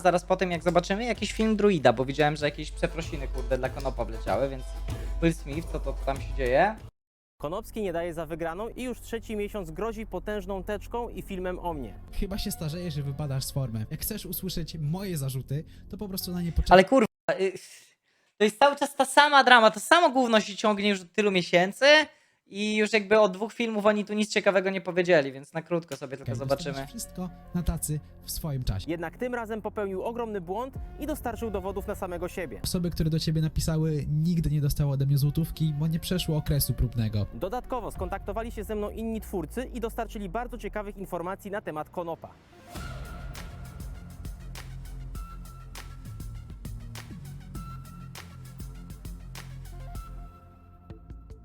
zaraz po tym, jak zobaczymy jakiś film Druida, bo widziałem, że jakieś przeprosiny, kurde, dla Konopa wleciały, więc Will Smith, co to tam się dzieje? Konopski nie daje za wygraną i już trzeci miesiąc grozi potężną teczką i filmem o mnie. Chyba się starzejesz i wypadasz z formy. Jak chcesz usłyszeć moje zarzuty, to po prostu na nie poczekaj. Ale kurwa, y, to jest cały czas ta sama drama, to samo gówno się ciągnie już od tylu miesięcy i już jakby od dwóch filmów oni tu nic ciekawego nie powiedzieli, więc na krótko sobie tylko zobaczymy. wszystko na tacy w swoim czasie. Jednak tym razem popełnił ogromny błąd i dostarczył dowodów na samego siebie. Osoby, które do ciebie napisały, nigdy nie dostały ode mnie złotówki, bo nie przeszło okresu próbnego. Dodatkowo skontaktowali się ze mną inni twórcy i dostarczyli bardzo ciekawych informacji na temat Konopa.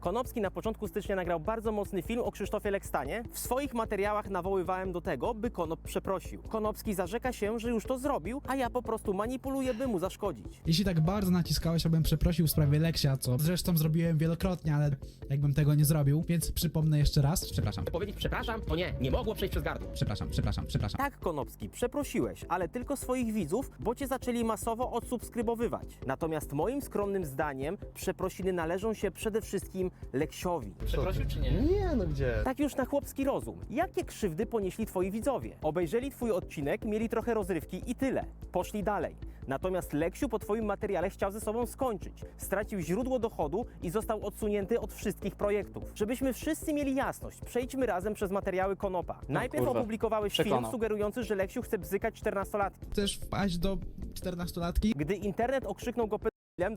Konopski na początku stycznia nagrał bardzo mocny film o Krzysztofie Lekstanie. W swoich materiałach nawoływałem do tego, by Konop przeprosił. Konopski zarzeka się, że już to zrobił, a ja po prostu manipuluję, by mu zaszkodzić. Jeśli tak bardzo naciskałeś, abym przeprosił w sprawie Leksia, co zresztą zrobiłem wielokrotnie, ale jakbym tego nie zrobił, więc przypomnę jeszcze raz. Przepraszam, Powiedzieć przepraszam, to nie, nie mogło przejść przez gardło. przepraszam, przepraszam, przepraszam. Tak, Konopski, przeprosiłeś, ale tylko swoich widzów, bo cię zaczęli masowo odsubskrybowywać. Natomiast moim skromnym zdaniem przeprosiny należą się przede wszystkim Leksiowi. Przeprosił czy nie? Nie, no gdzie? Tak już na chłopski rozum. Jakie krzywdy ponieśli twoi widzowie? Obejrzeli twój odcinek, mieli trochę rozrywki i tyle. Poszli dalej. Natomiast Leksiu po twoim materiale chciał ze sobą skończyć. Stracił źródło dochodu i został odsunięty od wszystkich projektów. Żebyśmy wszyscy mieli jasność, przejdźmy razem przez materiały Konopa. Najpierw kurwa, opublikowałeś film przekonał. sugerujący, że Leksiu chce bzykać 14-latki. Chcesz wpaść do 14-latki? Gdy internet okrzyknął go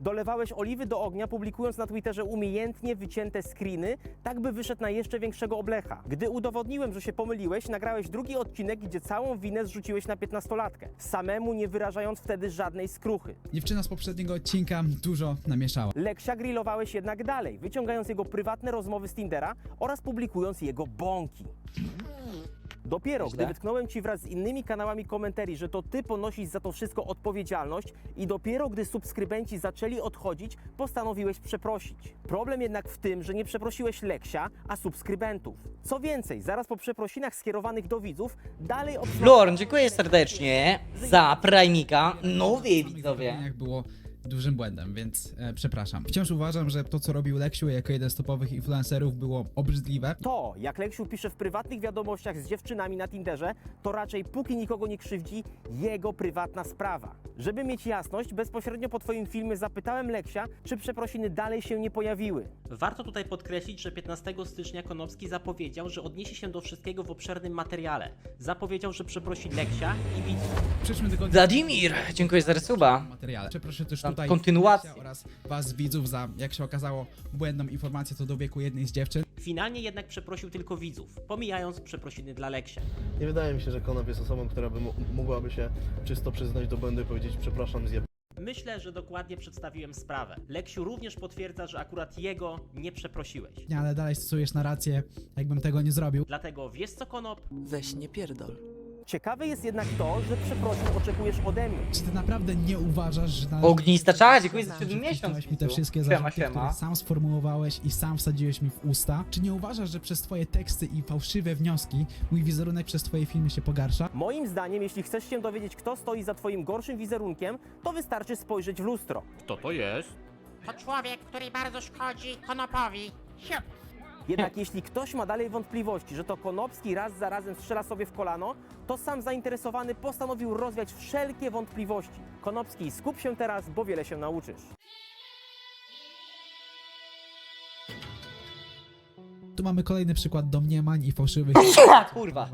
dolewałeś oliwy do ognia, publikując na Twitterze umiejętnie wycięte screeny, tak by wyszedł na jeszcze większego oblecha. Gdy udowodniłem, że się pomyliłeś, nagrałeś drugi odcinek, gdzie całą winę zrzuciłeś na 15-latkę, samemu nie wyrażając wtedy żadnej skruchy. Dziewczyna z poprzedniego odcinka dużo namieszała. Leksia grillowałeś jednak dalej, wyciągając jego prywatne rozmowy z Tindera oraz publikując jego bąki. Dopiero gdy wytknąłem ci wraz z innymi kanałami komentarii, że to ty ponosisz za to wszystko odpowiedzialność i dopiero gdy subskrybenci zaczęli odchodzić, postanowiłeś przeprosić. Problem jednak w tym, że nie przeprosiłeś Leksia, a subskrybentów. Co więcej, zaraz po przeprosinach skierowanych do widzów, dalej obsługiwałeś- Lorn, dziękuję serdecznie za Primika. No wie W widzowie. samych było dużym błędem, więc e, przepraszam. Wciąż uważam, że to, co robił Leksiu jako jeden z topowych influencerów było obrzydliwe. To, jak Leksiu pisze w prywatnych wiadomościach z dziewczynami na Tinderze, to raczej póki nikogo nie krzywdzi, jego prywatna sprawa. Żeby mieć jasność, bezpośrednio po Twoim filmie zapytałem Leksia, czy przeprosiny dalej się nie pojawiły. Warto tutaj podkreślić, że 15 stycznia Konopski zapowiedział, że odniesie się do wszystkiego w obszernym materiale. Zapowiedział, że przeprosi Leksia i widzów. W przyszłym tygodniu... Wladimir, dziękuję za resuba. materiale. Przeproszę też Tam tutaj kontynuację. Oraz was widzów za, jak się okazało, błędną informację co do wieku jednej z dziewczyn. Finalnie jednak przeprosił tylko widzów, pomijając przeprosiny dla Leksia. Nie wydaje mi się, że Konop jest osobą, która by mo- mogłaby się czysto przyznać do błędu i powiedzieć przepraszam, zjeb... Myślę, że dokładnie przedstawiłem sprawę. Leksiu również potwierdza, że akurat jego nie przeprosiłeś. Nie, ale dalej stosujesz narrację, jakbym tego nie zrobił. Dlatego wiesz co, Konop? Weź nie pierdol. Ciekawe jest jednak to, że przeprosin oczekujesz ode mnie. Czy ty naprawdę nie uważasz, że należy... Ognista czara, dziękuję za 7 miesiąc. wcisnąłeś mi te widzu. wszystkie Siema, zarzuty, siema. które sam sformułowałeś i sam wsadziłeś mi w usta? Czy nie uważasz, że przez twoje teksty i fałszywe wnioski mój wizerunek przez twoje filmy się pogarsza? Moim zdaniem, jeśli chcesz się dowiedzieć, kto stoi za Twoim gorszym wizerunkiem, to wystarczy spojrzeć w lustro. Kto to jest? To człowiek, który bardzo szkodzi Konopowi. Siup. Jednak jeśli ktoś ma dalej wątpliwości, że to Konopski raz za razem strzela sobie w kolano, to sam zainteresowany postanowił rozwiać wszelkie wątpliwości. Konopski, skup się teraz, bo wiele się nauczysz. Tu mamy kolejny przykład domniemań i fałszywych... Kurwa.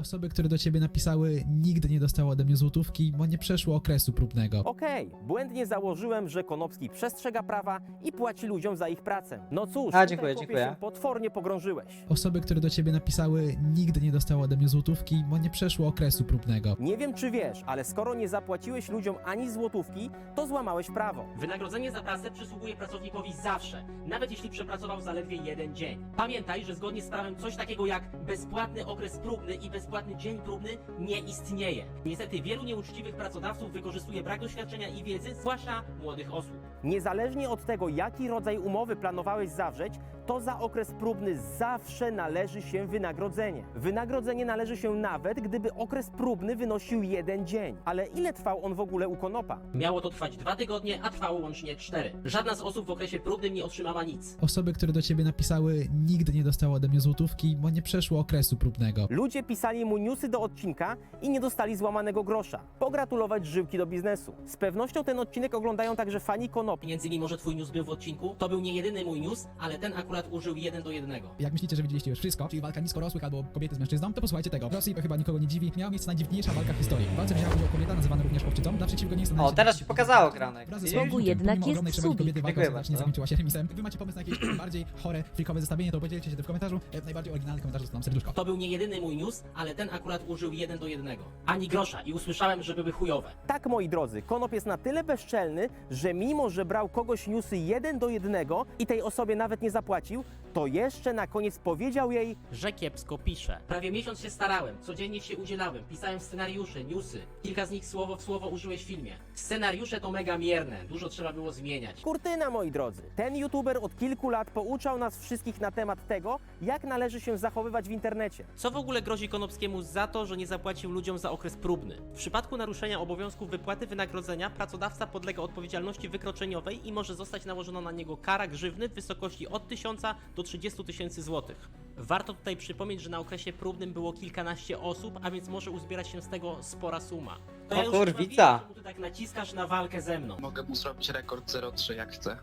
Osoby, które do ciebie napisały, nigdy nie dostały ode mnie złotówki, bo nie przeszło okresu próbnego. Okej, błędnie założyłem, że Konopski przestrzega prawa i płaci ludziom za ich pracę. No cóż, A, tutaj, dziękuję, chłopie, dziękuję. się potwornie pogrążyłeś. Osoby, które do ciebie napisały, nigdy nie dostały ode mnie złotówki, bo nie przeszło okresu próbnego. Nie wiem, czy wiesz, ale skoro nie zapłaciłeś ludziom ani złotówki, to złamałeś prawo. Wynagrodzenie za pracę przysługuje pracownikowi zawsze, nawet jeśli przepracował zaledwie jeden dzień. Pamiętaj, że zgodnie z prawem coś takiego jak bezpłatny okres próbny i bezpłatny dzień próbny nie istnieje. Niestety wielu nieuczciwych pracodawców wykorzystuje brak doświadczenia i wiedzy, zwłaszcza młodych osób. Niezależnie od tego, jaki rodzaj umowy planowałeś zawrzeć, to za okres próbny zawsze należy się wynagrodzenie. Wynagrodzenie należy się nawet, gdyby okres próbny wynosił jeden dzień. Ale ile trwał on w ogóle u Konopa? Miało to trwać dwa tygodnie, a trwało łącznie cztery. Żadna z osób w okresie próbnym nie otrzymała nic. Osoby, które do ciebie napisały, nigdy nie dostały ode mnie złotówki, bo nie przeszło okresu próbnego. Ludzie pisali mu newsy do odcinka i nie dostali złamanego grosza. Pogratulować żyłki do biznesu. Z pewnością ten odcinek oglądają także fani Konopi. Między innymi może twój news był w odcinku. To był nie jedyny mój news, ale ten akurat użył jeden do jednego. Jak myślicie, że widzieliście już wszystko, czyli walka niskorosłych albo kobiety z mężczyzną, to posłuchajcie tego. W Rosji to chyba nikogo nie dziwi, miała miejsce najdziwniejsza walka w historii. W walce wzięła udział kobieta nazywana również owczycą, dla przeciwko niej O, teraz się pokazało, Granek. Wraz ze Widzisz? swoim Bogu jednak pomimo jest ogromnej przewagi subik. kobiety walka Dziękuję ostatecznie bardzo. zakończyła się remisem. Wy macie pomysł na jakieś bardziej chore, freakowe zestawienie, to podzielcie się tym w komentarzu. E, W najbardziej oryginalny komentarz dostaną serduszko. To był nie jedyny mój news, ale ten akurat użył jeden do jednego. Ani grosza i usłyszałem, że były chujowe. Tak, moi drodzy, Konop jest na tyle bezczelny, że mimo, że brał kogoś newsy jeden do jednego i tej osobie nawet nie zapłacił, aplicativo to jeszcze na koniec powiedział jej Że kiepsko pisze. Prawie miesiąc się starałem, codziennie się udzielałem, pisałem scenariusze, newsy. Kilka z nich słowo w słowo użyłeś w filmie. Scenariusze to mega mierne, dużo trzeba było zmieniać. Kurtyna, moi drodzy. Ten youtuber od kilku lat pouczał nas wszystkich na temat tego, jak należy się zachowywać w internecie. Co w ogóle grozi Konopskiemu za to, że nie zapłacił ludziom za okres próbny? W przypadku naruszenia obowiązków wypłaty wynagrodzenia pracodawca podlega odpowiedzialności wykroczeniowej i może zostać nałożona na niego kara grzywny w wysokości od 1000 do 30 tysięcy złotych. Warto tutaj przypomnieć, że na okresie próbnym było kilkanaście osób, a więc może uzbierać się z tego spora suma. To O już kurwica. chyba wiem, czemu ty tak naciskasz na walkę ze mną. Mogę mu zrobić rekord 0,3 jak chcę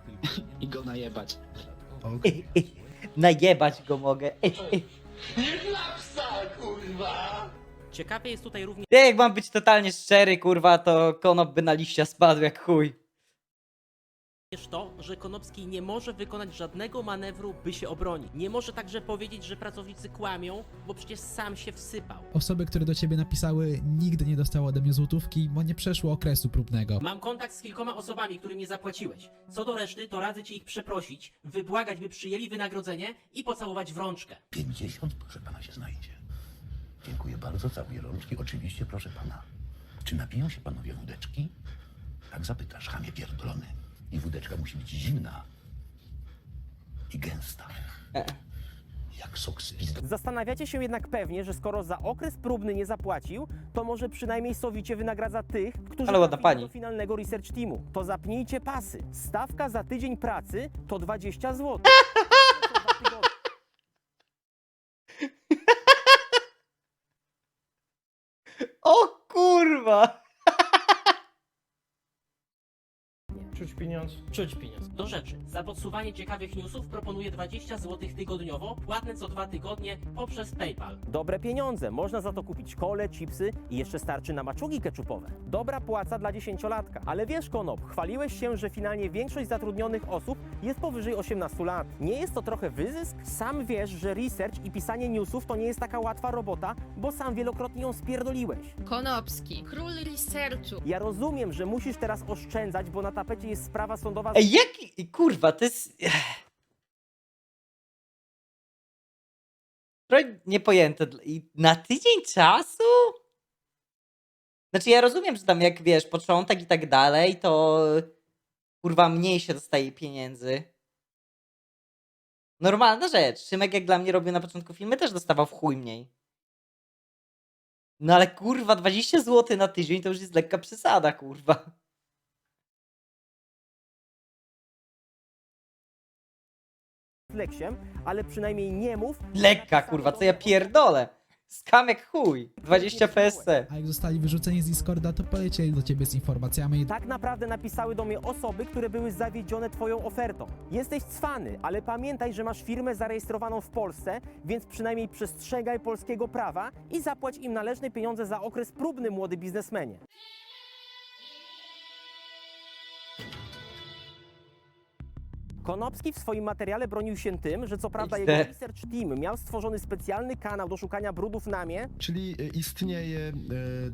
i go najebać. Najebać go mogę. Ciekawie jest tutaj również Ja jak mam być totalnie szczery, kurwa, to konop by na liścia spadł jak chuj. To, że Konopski nie może wykonać żadnego manewru, by się obronić. Nie może także powiedzieć, że pracownicy kłamią, bo przecież sam się wsypał. Osoby, które do ciebie napisały, nigdy nie dostały ode mnie złotówki, bo nie przeszło okresu próbnego. Mam kontakt z kilkoma osobami, którym nie zapłaciłeś. Co do reszty, to radzę ci ich przeprosić, wybłagać, by przyjęli wynagrodzenie i pocałować w rączkę. 50, proszę pana, się znajdzie. Dziękuję bardzo, całuję rączki. Oczywiście, proszę pana. Czy napiją się panowie wódeczki? Tak zapytasz, chamie pierdolony. I wódeczka musi być zimna i gęsta. Jak sok z. Zastanawiacie się jednak pewnie, że skoro za okres próbny nie zapłacił, to może przynajmniej sowicie wynagradza tych, którzy Ale ładna trafili pani. do finalnego research teamu. To zapnijcie pasy. Stawka za tydzień pracy to 20 zł. O kurwa! Czuć pieniądz. Czuć pieniądz. Do rzeczy. Za podsuwanie ciekawych newsów proponuję 20 zł tygodniowo, płatne co dwa tygodnie poprzez PayPal. Dobre pieniądze, można za to kupić kole, chipsy i jeszcze starczy na maczugi keczupowe. Dobra płaca dla dziesięciolatka. Ale wiesz, Konop, chwaliłeś się, że finalnie większość zatrudnionych osób jest powyżej 18 lat. Nie jest to trochę wyzysk? Sam wiesz, że research i pisanie newsów to nie jest taka łatwa robota, bo sam wielokrotnie ją spierdoliłeś. Konopski, król researchu. Ja rozumiem, że musisz teraz oszczędzać, bo na tapecie jest sprawa sądowa Ej, jaki... Kurwa, to jest... Trochę niepojęte. I na tydzień czasu? Znaczy ja rozumiem, że tam jak wiesz, początek i tak dalej, to kurwa mniej się dostaje pieniędzy. Normalna rzecz. Szymek jak dla mnie robił na początku filmy też dostawał w chuj mniej. No ale kurwa 20 zł na tydzień to już jest lekka przesada, kurwa. Leksiem, ale przynajmniej nie mów... Lekka kurwa, co ja pierdolę. Skam jak chuj. 20 PSC. A jak zostali wyrzuceni z Discorda, to polecieli do ciebie z informacjami. Tak naprawdę napisały do mnie osoby, które były zawiedzione Twoją ofertą. Jesteś cwany, ale pamiętaj, że masz firmę zarejestrowaną w Polsce, więc przynajmniej przestrzegaj polskiego prawa i zapłać im należne pieniądze za okres próbny, młody biznesmenie. Konopski w swoim materiale bronił się tym, że co prawda jego research team miał stworzony specjalny kanał do szukania brudów na mnie, Czyli e, istnieje e,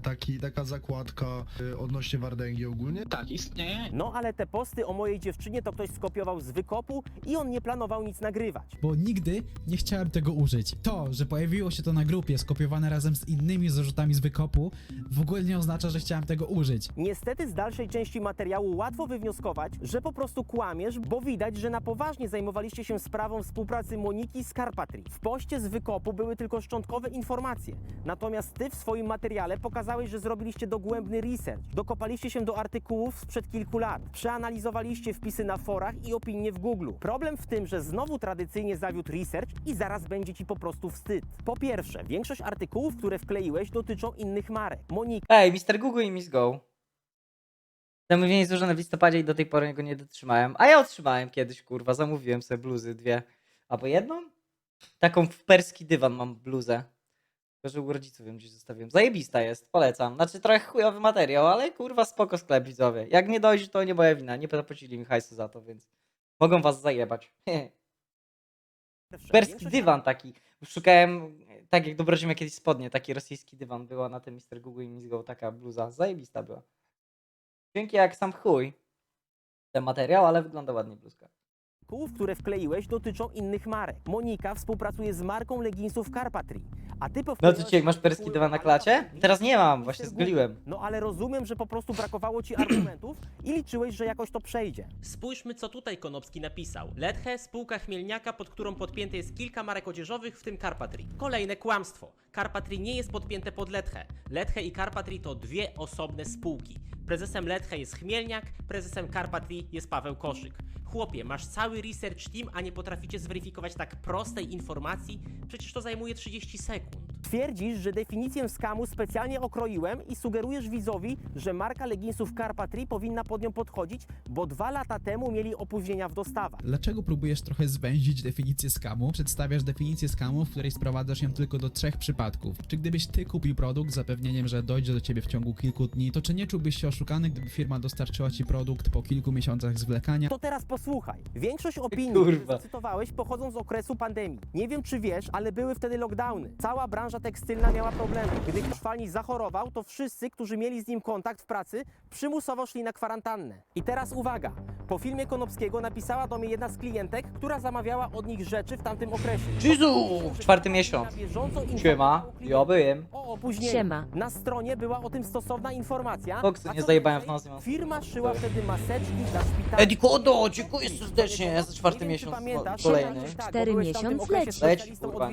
taki, taka zakładka e, odnośnie Wardęgi ogólnie? Tak, istnieje. no ale te posty o mojej dziewczynie to ktoś skopiował z wykopu i on nie planował nic nagrywać. Bo nigdy nie chciałem tego użyć. To, że pojawiło się to na grupie skopiowane razem z innymi zarzutami z wykopu, w ogóle nie oznacza, że chciałem tego użyć. Niestety z dalszej części materiału łatwo wywnioskować, że po prostu kłamiesz, bo widać, że na poważnie zajmowaliście się sprawą współpracy Moniki z Carpatry. W poście z wykopu były tylko szczątkowe informacje. Natomiast ty w swoim materiale pokazałeś, że zrobiliście dogłębny research. Dokopaliście się do artykułów sprzed kilku lat. Przeanalizowaliście wpisy na forach i opinie w Google. Problem w tym, że znowu tradycyjnie zawiódł research i zaraz będzie ci po prostu wstyd. Po pierwsze, większość artykułów, które wkleiłeś, dotyczą innych marek. Monika Ej, Mr. Google i Miss Go. Zamówienie złożone w listopadzie i do tej pory go nie dotrzymałem. A ja otrzymałem kiedyś, kurwa. Zamówiłem sobie bluzy dwie. Albo jedną? Taką w perski dywan mam bluzę. Tylko, że u rodziców ją gdzieś zostawiłem. Zajebista jest, polecam. Znaczy trochę chujowy materiał, ale kurwa spoko sklep widzowie. Jak nie dojdzie, to nie moja wina. Nie zapłacili mi hajsu za to, więc mogą was zajebać. Perski dywan taki. Szukałem, tak jak dobrodzimy kiedyś spodnie, taki rosyjski dywan była na tym Mr. Google i Miss Go, taka bluza. Zajebista była. Dzięki jak sam chuj. Ten materiał, ale wygląda ładnie bluzka. artykułów, które wkleiłeś, dotyczą innych marek. Monika współpracuje z marką leginsów Carpatry. A ty No to jak masz perski dywan na klacie? Teraz nie mam, właśnie zgoliłem. No ale rozumiem, że po prostu brakowało ci argumentów i liczyłeś, że jakoś to przejdzie. Spójrzmy, co tutaj Konopski napisał. Lethe, spółka chmielniaka, pod którą podpięte jest kilka marek odzieżowych, w tym Carpatry. Kolejne kłamstwo. Carpatry nie jest podpięte pod Lethe. Lethe i Carpatry to dwie osobne spółki. Prezesem Lethe jest Chmielniak, prezesem Carpatry jest Paweł Koszyk. Chłopie, masz cały research team, a nie potraficie zweryfikować tak prostej informacji? Przecież to zajmuje 30 sekund. Twierdzisz, że definicję skamu specjalnie okroiłem i sugerujesz widzowi, że marka leginsów Carpatry powinna pod nią podchodzić, bo dwa lata temu mieli opóźnienia w dostawach. Dlaczego próbujesz trochę zwęzić definicję skamu? Przedstawiasz definicję skamu, w której sprowadzasz ją tylko do trzech przypadków. Czy gdybyś ty kupił produkt z zapewnieniem, że dojdzie do ciebie w ciągu kilku dni, to czy nie czułbyś się oszukany, gdyby firma dostarczyła ci produkt po kilku miesiącach zwlekania? To teraz posłuchaj. Większość opinii, które zacytowałeś, pochodzą z okresu pandemii. Nie wiem, czy wiesz, ale były wtedy lockdowny. Cała branża tekstylna miała problemy. Gdy Szwalni zachorował, to wszyscy, którzy mieli z nim kontakt w pracy, przymusowo szli na kwarantannę. I teraz uwaga. Po filmie Konopskiego napisała do mnie jedna z klientek, która zamawiała od nich rzeczy w tamtym okresie. Jezu! Czwarty miesiąc. Siema, ja byłem. O opóźnieniu. Siema. Na stronie była o tym stosowna informacja. Foksy a nie zajebałem w mam- Firma szyła wtedy maseczki dla szpitali. Edi Kodo, dziękuję serdecznie za czwarty miesiąc kolejny. tak, Cztery byłeś w tamtym miesiąc okresie leci. kurwa.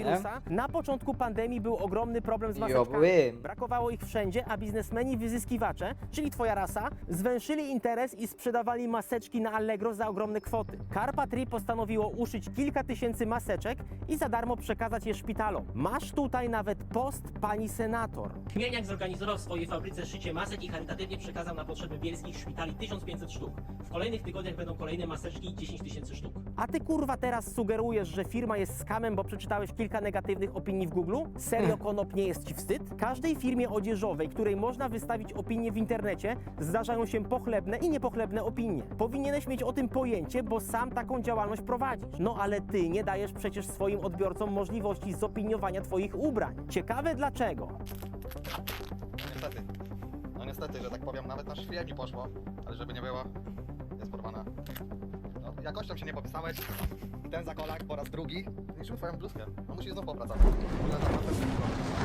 Na początku pandemii był ogromny problem z maseczkami. Brakowało ich wszędzie, a biznesmeni wyzyskiwacze, czyli twoja rasa, zwęszyli interes i sprzedawali maseczki na Allegro za ogromne kwoty. Carpatry postanowiło uszyć kilka tysięcy maseczek i za darmo przekazać je szpitalom. Masz tutaj nawet post pani senator. Chmielniak zorganizował w swojej fabryce szycie masek i charytatywnie przekazał na potrzeby bielskich szpitali 1500 sztuk. W kolejnych tygodniach będą kolejne maseczki i 10 tysięcy sztuk. A ty kurwa teraz sugerujesz, że firma jest skamem, bo przeczytałeś kilka negatywnych opinii w Google? Serio konop nie jest ci wstyd? Każdej firmie odzieżowej, której można wystawić opinię w internecie, zdarzają się pochlebne i niepochlebne opinie. Powinieneś mieć o tym pojęcie, bo sam taką działalność prowadzisz. No ale ty nie dajesz przecież swoim odbiorcom możliwości zopiniowania twoich ubrań. Ciekawe dlaczego. Niestety. No niestety, że tak powiem, nawet na szwie poszło, ale żeby nie było, jest porwana. No, jakością się nie popisałeś. Ten zakolak po raz drugi niszczył twoją bluzkę. No musisz znów popracować.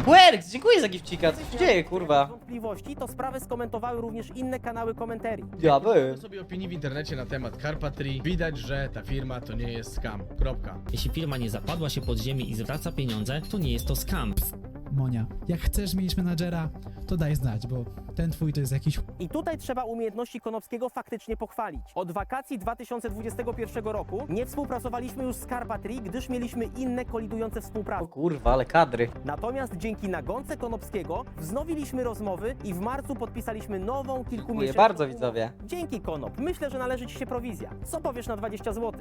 Querx, dziękuję za gifcika, co się dzieje, kurwa? Wątpliwości to sprawę skomentowały również inne kanały komentarii. Ja byłem. sobie opinii w internecie na temat Carpatry. Widać, że ta firma to nie jest scam. Kropka. Jeśli firma nie zapadła się pod ziemię i zwraca pieniądze, to nie jest to scam. Monia, jak chcesz zmienić menadżera, to daj znać, bo ten twój to jest jakiś I tutaj trzeba umiejętności Konopskiego faktycznie pochwalić. Od wakacji 2021 roku nie współpracowaliśmy już z Carpatry, gdyż mieliśmy inne kolidujące O współprace. kurwa, ale kadry. Natomiast dzięki nagonce Konopskiego wznowiliśmy rozmowy i w marcu podpisaliśmy nową Dziękuję kilkumiesięczną bardzo umowę. widzowie. Dzięki Konop. Myślę, że należy Ci się prowizja. Co powiesz na 20 zł?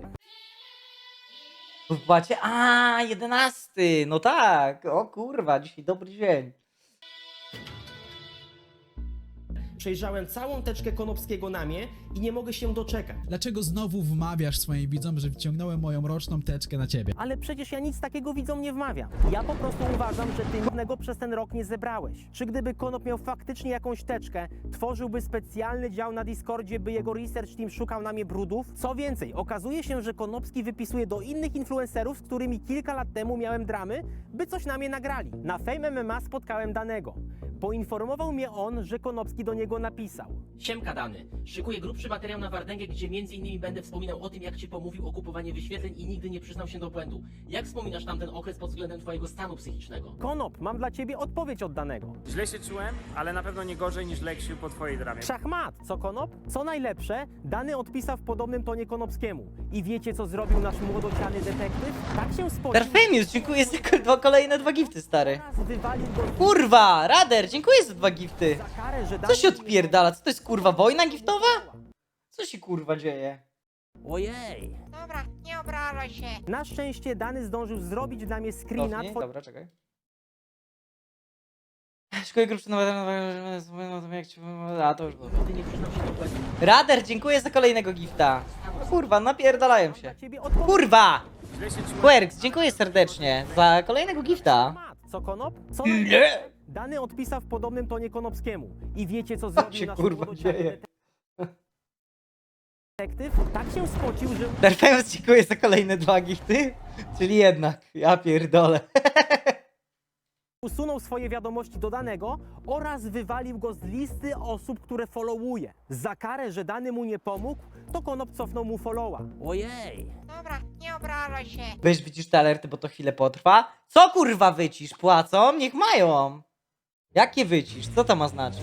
W wpłacie, a 11, no tak, o kurwa, dzisiaj dobry dzień. Przejrzałem całą teczkę Konopskiego na mnie i nie mogę się doczekać. Dlaczego znowu wmawiasz swoim widzom, że wciągnąłem moją roczną teczkę na ciebie? Ale przecież ja nic takiego widzom nie wmawiam. Ja po prostu uważam, że ty żadnego przez ten rok nie zebrałeś. Czy gdyby Konop miał faktycznie jakąś teczkę, tworzyłby specjalny dział na Discordzie, by jego research team szukał na mnie brudów? Co więcej, okazuje się, że Konopski wypisuje do innych influencerów, z którymi kilka lat temu miałem dramy, by coś na mnie nagrali. Na Fame MMA spotkałem danego. Poinformował mnie on, że Konopski do niego napisał. Siemka dany. Szykuję grubszy materiał na Wardęgę, gdzie między innymi będę wspominał o tym, jak ci pomówił o kupowaniu wyświetleń i nigdy nie przyznał się do błędu. Jak wspominasz tamten okres pod względem twojego stanu psychicznego? Konop, mam dla ciebie odpowiedź od danego. Źle się czułem, ale na pewno nie gorzej niż Leksiu po twojej dramie. Szachmat, co Konop? Co najlepsze, dany odpisał w podobnym tonie Konopskiemu. I wiecie, co zrobił nasz młodociany detektyw? Tak się spocił, Darfemius, dziękuję za ko- dwa kolejne dwa gifty, stary. raz wywalił go Kurwa, Rader, dziękuję za dwa gifty. za karę, że Co się odpierdala? Co to jest kurwa wojna giftowa? Co się kurwa dzieje? Ojej. Dobra, nie obrażaj się. Na szczęście dany zdążył zrobić dla mnie screena Cofnij, dobra, czekaj. Szkoły grubszy nowe, nowe, jak ci... A, to już było. Rader, dziękuję za kolejnego gifta. No kurwa, napierdalają się. ciebie. Kurwa! Querks, dziękuję serdecznie za kolejnego gifta. Co Konop? Co Nie! Dany odpisał w podobnym tonie Konopskiemu. I wiecie, co zrobił się, nasz kurwa, młodociany dzieje? detektyw? Tak się spocił, że Darfemus, dziękuję za kolejne dwa gifty. Czyli jednak, ja pierdolę. usunął swoje wiadomości do danego oraz wywalił go z listy osób, które followuje. Za karę, że dany mu nie pomógł, to Konop cofnął mu followa. Ojej. Dobra, nie obrażaj się. Weź wycisz te alerty, bo to chwilę potrwa. Co kurwa wycisz? Płacą? Niech mają. Jakie wycisz? Co to ma znaczyć?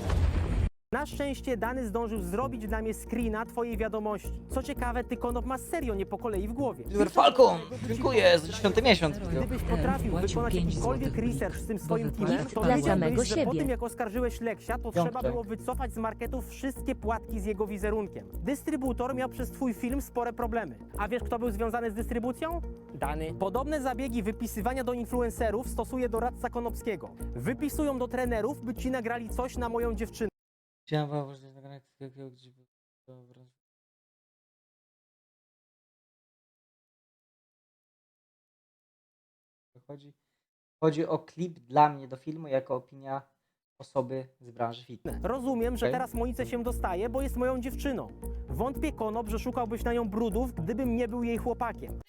Na szczęście dany zdążył zrobić dla mnie screena twojej wiadomości. Co ciekawe, ty Konop masz serio nie po kolei w głowie. Silver Falcon, dziękuję za dziesiąty miesiąc. Gdybyś potrafił wykonać pięć jakikolwiek złotych research z tym swoim wypłacił teamem, to dla wiedziałbyś, samego że po siebie. tym jak oskarżyłeś Leksia, to trzeba było wycofać z marketów wszystkie płatki z jego wizerunkiem. Dystrybutor miał przez twój film spore problemy. A wiesz kto był związany z dystrybucją? Dany. Podobne zabiegi wypisywania do influencerów stosuje doradca Konopskiego. Wypisują do trenerów, by ci nagrali coś na moją dziewczynę. Chciałem wam nagrać takiego, gdzie... Dobra. Chodzi, chodzi o klip dla mnie do filmu jako opinia osoby z branży fitness. Rozumiem, że Okej. teraz Monice się dostaje, bo jest moją dziewczyną. Wątpię Konop, że szukałbyś na nią brudów, gdybym nie był jej chłopakiem.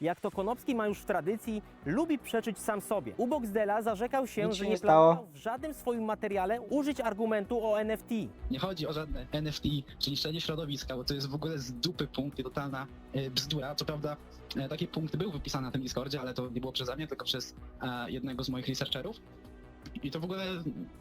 Jak to Konopski ma już w tradycji, lubi przeczyć sam sobie. U Boxdela zarzekał się, Nic się że nie nie stało. planował w żadnym swoim materiale użyć argumentu o NFT. Nie chodzi o żadne NFT czy niszczenie środowiska, bo to jest w ogóle z dupy punkt i totalna e, bzdura. Co prawda e, taki punkt był wypisany na tym Discordzie, ale to nie było przeze mnie, tylko przez e, jednego z moich researcherów. I to w ogóle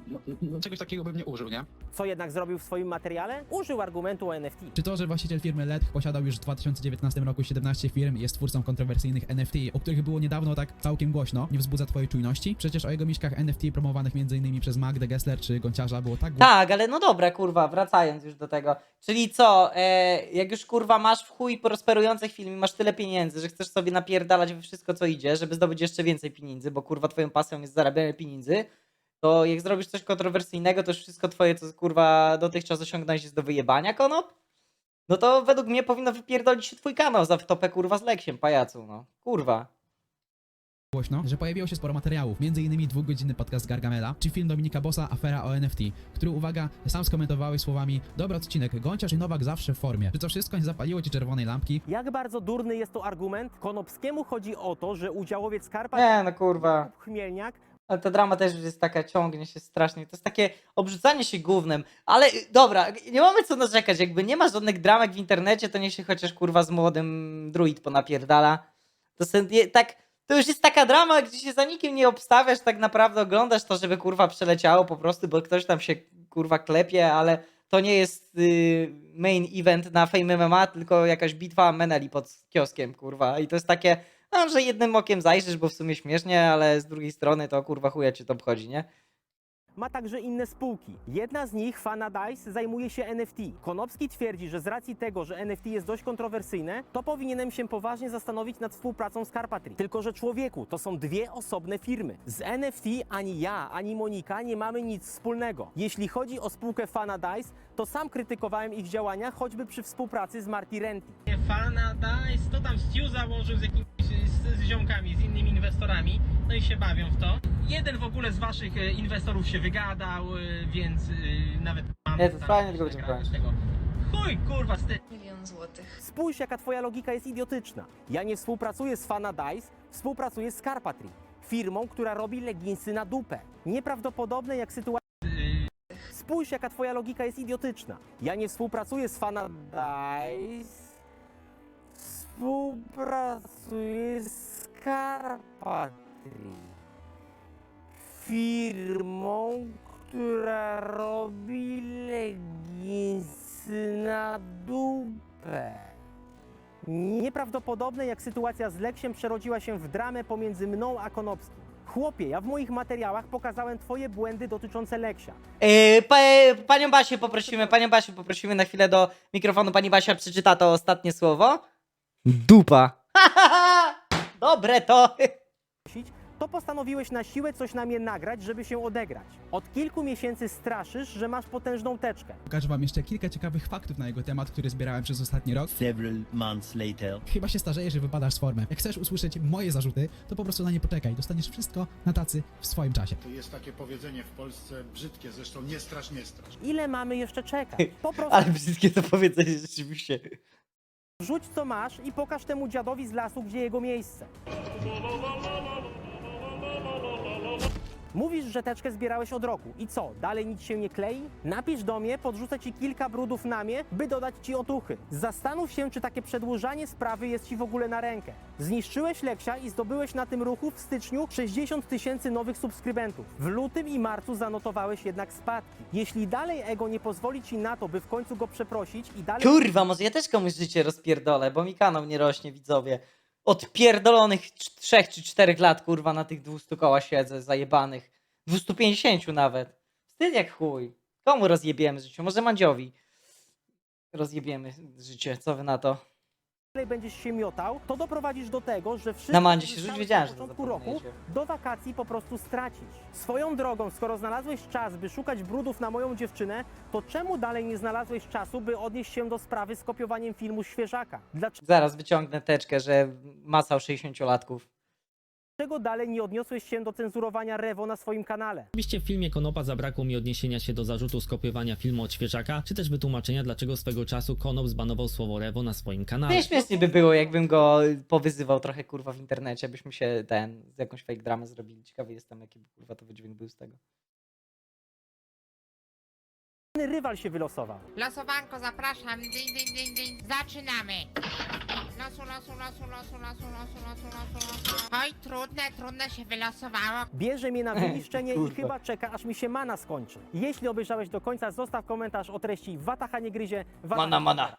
no, no, czegoś takiego bym nie użył, nie? Co jednak zrobił w swoim materiale? Użył argumentu o NFT. Czy to, że właściciel firmy LED posiadał już w 2019 roku 17 firm i jest twórcą kontrowersyjnych NFT, o których było niedawno tak całkiem głośno, nie wzbudza twojej czujności? Przecież o jego miśkach NFT promowanych m.in. przez Magdę Gessler czy Gonciarza było tak głośno. Tak, ale no dobra, kurwa, wracając już do tego. Czyli co, e, jak już kurwa masz w chuj prosperujących film i masz tyle pieniędzy, że chcesz sobie napierdalać we wszystko co idzie, żeby zdobyć jeszcze więcej pieniędzy, bo kurwa twoją pasją jest zarabianie pieniędzy, to jak zrobisz coś kontrowersyjnego, to już wszystko twoje, co kurwa dotychczas osiągnąłeś jest do wyjebania, konop? No to według mnie powinno wypierdolić się twój kanał za wtopę kurwa z Leksiem, pajacu, no. Kurwa. głośno, że pojawiło się sporo materiałów, m.in. dwugodzinny podcast Gargamela, czy film Dominika Bossa Afera o NFT, który, uwaga, sam skomentowałeś słowami Dobry odcinek, Gonciarz i Nowak zawsze w formie. Czy to wszystko nie zapaliło ci czerwonej lampki? Jak bardzo durny jest to argument? Konopskiemu chodzi o to, że udziałowiec Karpat Nie, no kurwa. Chmielniak Ale ta drama też jest taka, ciągnie się strasznie. To jest takie obrzucanie się gównem. Ale y, dobra, nie mamy co narzekać. Jakby nie ma żadnych dramek w internecie, to niech się chociaż kurwa z młodym druid ponapierdala. To, se, je, tak, to już jest taka drama, gdzie się za nikim nie obstawiasz, tak naprawdę oglądasz to, żeby kurwa przeleciało po prostu, bo ktoś tam się kurwa klepie, ale to nie jest y, main event na Fame MMA, tylko jakaś bitwa Meneli pod kioskiem, kurwa. I to jest takie, no, że jednym okiem zajrzysz, bo w sumie śmiesznie, ale z drugiej strony to kurwa chuja cię to obchodzi, nie? ma także inne spółki. Jedna z nich, Fanadice, zajmuje się NFT. Konopski twierdzi, że z racji tego, że NFT jest dość kontrowersyjne, to powinienem się poważnie zastanowić nad współpracą z Carpatry. Tylko, że człowieku, to są dwie osobne firmy. Z NFT ani ja, ani Monika nie mamy nic wspólnego. Jeśli chodzi o spółkę Fanadice, to sam krytykowałem ich działania, choćby przy współpracy z Marty Renty. Fana Dice, to tam Stu założył z jakimiś z, z ziomkami, z innymi inwestorami, no i się bawią w to. Jeden w ogóle z waszych e, inwestorów się wygadał, e, więc e, nawet mam Nie, to fajnie, tylko będziemy tego. Chuj, kurwa, z ty... Milion złotych. Spójrz, jaka twoja logika jest idiotyczna. Ja nie współpracuję z Fanadice, współpracuję z Carpatry. Firmą, która robi leginsy na dupę. Nieprawdopodobne jak sytuacja... Spójrz, jaka twoja logika jest idiotyczna. Ja nie współpracuję z Fanadice. Współpracuję z Carpatry. Firmą, która robi leginsy na dupę. Nieprawdopodobne jak sytuacja z Leksiem przerodziła się w dramę pomiędzy mną a Konopskim. Chłopie, ja w moich materiałach pokazałem twoje błędy dotyczące Leksia. Yy, pa, panią Basię poprosimy, panią Basię poprosimy na chwilę do mikrofonu. Pani Basia przeczyta to ostatnie słowo. Dupa. Dobre to. To postanowiłeś na siłę coś na mnie nagrać, żeby się odegrać. Od kilku miesięcy straszysz, że masz potężną teczkę. Pokażę wam jeszcze kilka ciekawych faktów na jego temat, które zbierałem przez ostatni rok. Several months later. Chyba się starzejesz, że wypadasz z formy. Jak chcesz usłyszeć moje zarzuty, to po prostu na nie poczekaj. Dostaniesz wszystko na tacy w swoim czasie. To jest takie powiedzenie w Polsce brzydkie, zresztą nie strasz, nie strasz. Ile mamy jeszcze czekać? Po prostu Ale brzydkie to powiedzenie rzeczywiście. Wrzuć co masz i pokaż temu dziadowi z lasu, gdzie jego miejsce. Mówisz, że teczkę zbierałeś od roku. I co, dalej nic się nie klei? Napisz do mnie, podrzucę ci kilka brudów na mnie, by dodać ci otuchy. Zastanów się, czy takie przedłużanie sprawy jest ci w ogóle na rękę. Zniszczyłeś Leksia i zdobyłeś na tym ruchu w styczniu 60 tysięcy nowych subskrybentów. W lutym i marcu zanotowałeś jednak spadki. Jeśli dalej ego nie pozwoli ci na to, by w końcu go przeprosić i dalej... Kurwa, może ja też komuś życie rozpierdolę, bo mi kanał nie rośnie, widzowie. Od pierdolonych 3 czy 4 lat, kurwa, na tych 200 koła siedzę, zajebanych. 250 nawet. Wstyd jak chuj. Komu rozjebiemy życie? Może Mandziowi rozjebiemy życie, co wy na to? Dalej będziesz się miotał, to doprowadzisz do tego, że wszystko Na Mandzie się rzuć, wiedziałem, że to początku roku do wakacji po prostu stracić. Swoją drogą, skoro znalazłeś czas, by szukać brudów na moją dziewczynę, to czemu dalej nie znalazłeś czasu, by odnieść się do sprawy z kopiowaniem filmu Świeżaka? Dlaczego Zaraz wyciągnę teczkę, że macał 60-latków. Dalej nie odniosłeś się do cenzurowania Rewo na swoim kanale? Oczywiście w filmie Konopa zabrakło mi odniesienia się do zarzutu skopiowania filmu od świeżaka, czy też wytłumaczenia, dlaczego swego czasu Konop zbanował słowo Rewo na swoim kanale. Nie śmiesznie by było, jakbym go powyzywał trochę, kurwa, w internecie, byśmy się ten, z jakąś fake dramę zrobili. Ciekawy jestem, jaki by, kurwa, to wydźwięk był z tego. Rywal się wylosował. Losowanko, zapraszam. Ding, ding, ding, ding. Zaczynamy. Losu, losu, losu, losu, losu, losu, losu, losu, losu. Oj, trudne, trudne się wylosowało. Bierze mnie na wyniszczenie i chyba czeka, aż mi się mana skończy. Jeśli obejrzałeś do końca, zostaw komentarz o treści Wataha nie gryzie, Wataha Mana, mana.